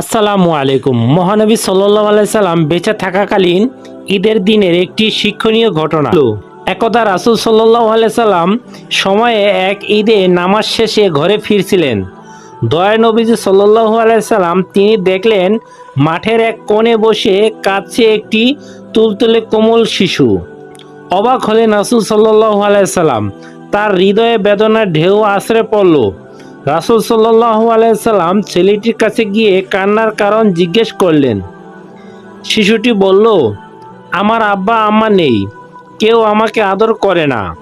আসসালামু আলাইকুম। মহানবী সাল্লাহ সাল্লাম বেঁচে থাকাকালীন ঈদের দিনের একটি শিক্ষণীয় ঘটনা। একদা রাসুল সাল্লাহ সাল্লাম সময়ে এক ঈদে নামাজ শেষে ঘরে ফিরছিলেন। দয়া নবীজি সাল্লাহ সাল্লাম তিনি দেখলেন, মাঠের এক কোণে বসে কাঁদছে একটি তুলতুলে কোমল শিশু। অবাক হলেন রাসুল সাল্লাহ সাল্লাম। তার হৃদয়ে বেদনার ঢেউ আশ্রে পড়ল। রাসুল সাল্লাহ আলাইসাল্লাম ছেলেটির কাছে গিয়ে কান্নার কারণ জিজ্ঞেস করলেন। শিশুটি বলল, আমার আব্বা আম্মা নেই। কেউ আমাকে আদর করে না।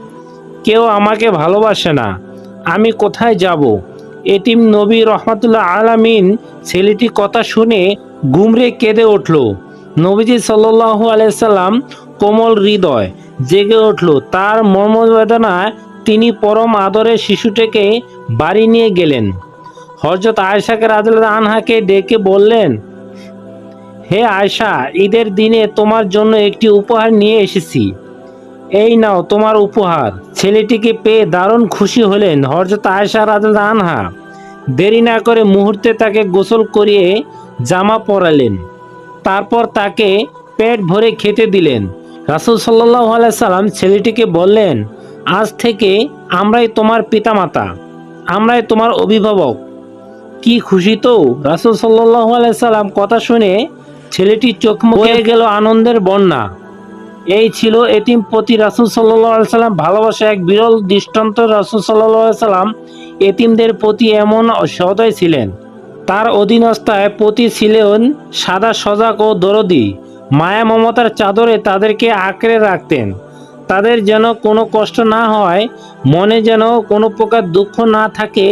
কেউ আমাকে ভালোবাসে না। আমি কোথায় যাব? এটিম নবী রহমাতুল্লাহ আলামিন ছেলেটি কথা শুনে গুমরে কেঁদে উঠল। নবীজি সাল্লাহ আলাইসাল্লাম কোমল হৃদয় জেগে উঠল। তার মর্মবেদনায় তিনি পরম আদরে শিশুটিকে বাড়ি নিয়ে গেলেন। হজরত আয়সাকে রাজুল আনহাকে ডেকে বললেন, হে আয়সা ঈদের দিনে তোমার জন্য একটি উপহার নিয়ে এসেছি। এই নাও তোমার উপহার। ছেলেটিকে পেয়ে দারুণ খুশি হলেন হজরত আয়সা রাজুল আনহা। দেরি না করে মুহূর্তে তাকে গোসল করিয়ে জামা পরালেন। তারপর তাকে পেট ভরে খেতে দিলেন। রাসুল সাল্লাহ সাল্লাম ছেলেটিকে বললেন আজ থেকে আমরাই তোমার পিতামাতা, আমরাই তোমার অভিভাবক। কি খুশি তো? রাসুল সাল্লাহ সাল্লাম কথা শুনে ছেলেটি চোখ মুখে গেল আনন্দের বন্যা। এই ছিল এটিম প্রতি রাসুল সাল্লাহ সাল্লাম। ভালোবাসা এক বিরল দৃষ্টান্ত রাসুল সাল্লাহ সাল্লাম এতিমদের প্রতি এমন সদয় ছিলেন। তার অধীনস্থায় প্রতি ছিলেন সাদা সজাগ ও দরদি। মায়া মমতার চাদরে তাদেরকে আঁকড়ে রাখতেন। তাদের যেন কোনো কষ্ট না হয়, মনে যেন কোনো প্রকার দুঃখ না থাকে,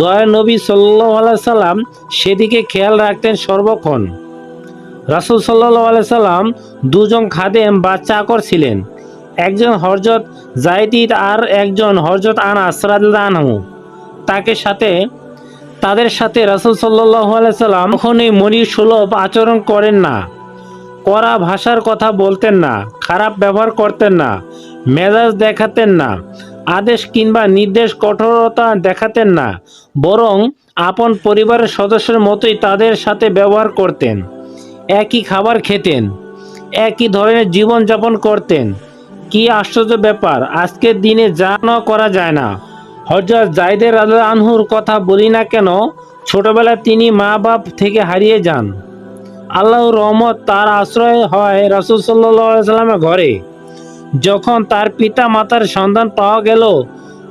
দয়া নবী সাল্লাহ সাল্লাম সেদিকে খেয়াল রাখতেন সর্বক্ষণ। রাসুল সাল্লাহ সাল্লাম দুজন খাদেম বা চাকর ছিলেন। একজন হরজত জাইদিদ আর একজন হরজত আনাস রাদু তাকে সাথে, তাদের সাথে রাসুল সাল্লাহ সাল্লাম কখনই মনির সুলভ আচরণ করেন না। কড়া ভাষার কথা বলতেন না, খারাপ ব্যবহার করতেন না। মেজাজ দেখাতেন না, আদেশ কিংবা নির্দেশ কঠোরতা দেখাতেন না, বরং আপন পরিবারের সদস্যের মতোই তাদের সাথে ব্যবহার করতেন, একই খাবার খেতেন, একই ধরনের জীবনযাপন করতেন। কি আশ্চর্য ব্যাপার, আজকের দিনে যা করা যায় না। হজরত জাইদের রাজা আনহুর কথা বলি না কেন, ছোটবেলায় তিনি মা বাপ থেকে হারিয়ে যান। আল্লাহর রহমত তার আশ্রয় হয় রাসুল সাল্লাহ সাল্লামের ঘরে। যখন তার পিতা মাতার সন্ধান পাওয়া গেল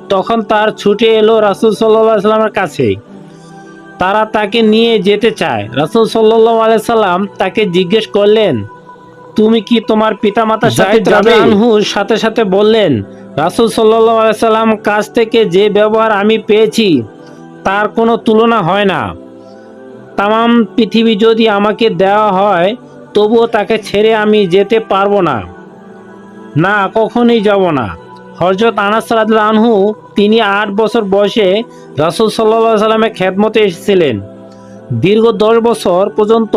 তখন তার ছুটে এলো রাসুল সাল্লাহ সাল্লামের কাছে। তারা তাকে নিয়ে যেতে চায়। রাসুল সাল্লাহ সাল্লাম তাকে জিজ্ঞেস করলেন তুমি কি তোমার পিতা মাতার সাথে যাবে আনহুর সাথে সাথে বললেন রাসুল সাল্লাহ সাল্লাম কাছ থেকে যে ব্যবহার আমি পেয়েছি তার কোনো তুলনা হয় না। তাম পৃথিবী যদি আমাকে দেওয়া হয় তবুও তাকে ছেড়ে আমি যেতে পারব না। না, কখনোই যাব না। হরজত আনাস আনহু, তিনি আট বছর বয়সে রাসুল সাল্লা সাল্লামের খেদমতে এসেছিলেন। দীর্ঘ দশ বছর পর্যন্ত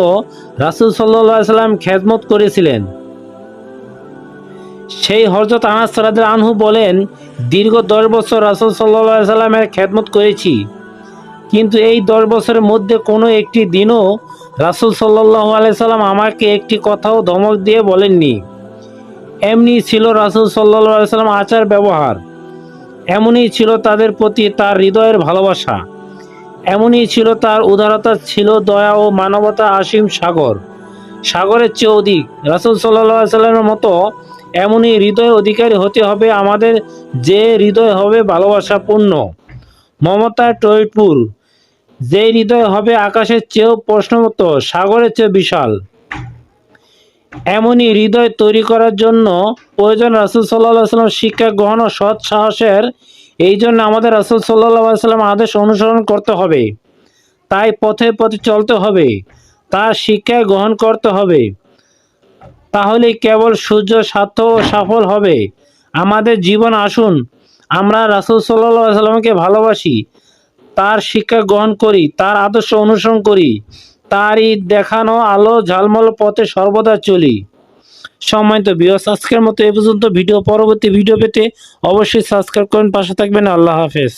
রাসুল সাল্লা সাল্লাম খেদমত করেছিলেন। সেই হরজত আনাস আনহু বলেন, দীর্ঘ দশ বছর রাসুল সাল্লা সাল্লামের খেদমত করেছি। কিন্তু এই দশ বছরের মধ্যে কোনো একটি দিনও রাসুল সাল্লাহ আলাইসাল্লাম আমাকে একটি কথাও ধমক দিয়ে বলেননি। এমনি ছিল রাসুল সাল্লাম আচার ব্যবহার। এমনই ছিল তাদের প্রতি তার হৃদয়ের ভালোবাসা। এমনই ছিল তার উদারতা ছিল দয়া ও মানবতা আসীম সাগর। সাগরের চেয়ে অধিক। রাসুল সাল্লাহ সাল্লামের মতো এমনই হৃদয় অধিকারী হতে হবে আমাদের। যে হৃদয় হবে ভালোবাসাপূর্ণ। মমতা টয়পুর যে হৃদয় হবে আকাশের চেয়েও প্রশ্নমত, সাগরের চেয়ে বিশাল। এমনই হৃদয় তৈরি করার জন্য প্রয়োজন রাসুল সাল্লাহ সাল্লাম শিক্ষা, গ্রহণ ও সৎ সাহসের। এই জন্য আমাদের রাসুল সাল্লাহ সাল্লাম আদেশ অনুসরণ করতে হবে। তাই পথে পথে চলতে হবে। তার শিক্ষা গ্রহণ করতে হবে। তাহলে কেবল সূর্য সার্থ ও সফল হবে। আমাদের জীবন আসুন। আমরা রাসুল সাল্লাহ সাল্লামকে ভালোবাসি। তার শিক্ষা গ্রহণ করি। তার আদর্শ অনুসরণ করি। তারই দেখানো আলো ঝালমল পথে সর্বদা চলি। সময় তো বিয়স আজকের মতো এ পর্যন্ত। ভিডিও পরবর্তী ভিডিও পেতে অবশ্যই সাবস্ক্রাইব করেন, পাশে থাকবেন। আল্লাহ হাফেজ।